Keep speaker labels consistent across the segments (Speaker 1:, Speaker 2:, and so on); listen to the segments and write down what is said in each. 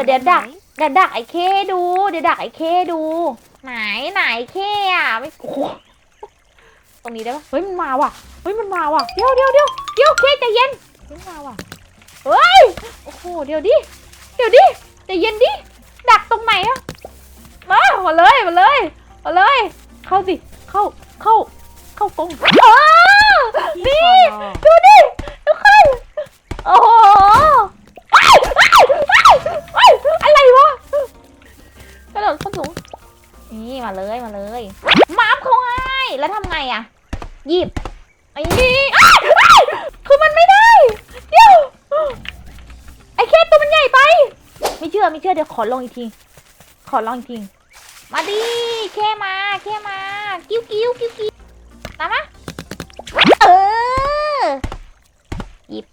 Speaker 1: มาเถอะเดี๋ยวดักเดี๋ยวดักไอ้เคดู เดี๋ยวดักไอ้เคดู ไหนไหนเคอะไม่โอ้โหตรงนี้ได้ปะเฮ้ยมันมาว่ะเฮ้ยมันมาว่ะเดี๋ยวเดี๋ยวเดี๋ยวเดี๋ยวเคใจเย็นมันมาว่ะเฮ้ยโอ้โหเดี๋ยวดิเดี๋ยวดิใจเย็นดิดักตรงไหนอะมามาเลยมาเลยมาเลย เข้าสิเข้าเข้าเข้ากรงเออ
Speaker 2: ที่
Speaker 1: นี่
Speaker 2: นี่
Speaker 1: มาเลยมาเลยมาร์ฟเขาให้แล้วทำไงอะหยิบไอ้นี่คือมันไม่ได้เดี๋ยวไอ้แค่ตัวมันใหญ่ไป ไม่เชื่อไม่เชื่อเดี๋ยวขอลองอีกที ขอลองอีกที มาดิแค่มาแค่มา กิ้วกิ้วกิ้วกิ้วตามมาเออ หยิบ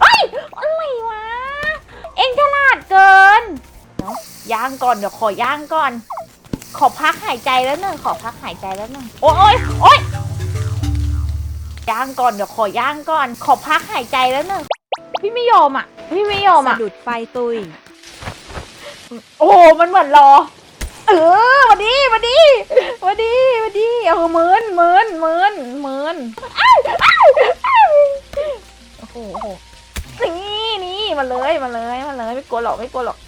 Speaker 1: เฮ้ย อะไรวะ เอ็งฉลาดเกินเดี๋ ย่างก่อนเดี๋ยวขอย่างก่อน ขอพักหายใจแล้วหนึ่งขอพักหายใจแล้วหนึ่งโอ้ยโอ้ยย่างก่อนเดี๋ยวขอย่างก่อน ขอพักหายใจแล้วหนึ่งพี่ไม่ยอมอะ พี่ไม่ยอมอะ
Speaker 2: ดุดไฟตุย
Speaker 1: โอ้โหมันเหมือนรอ เออมาดีมาดีมาดีมาดีเออเหมือนเหมือนเหมือนเหมือนอ้าวอ้าวอ้าวโอ้โหโอ้โหนี่นี่มาเลยมาเลยมาเลยไม่กลัวหรอกไม่กลัวหรอก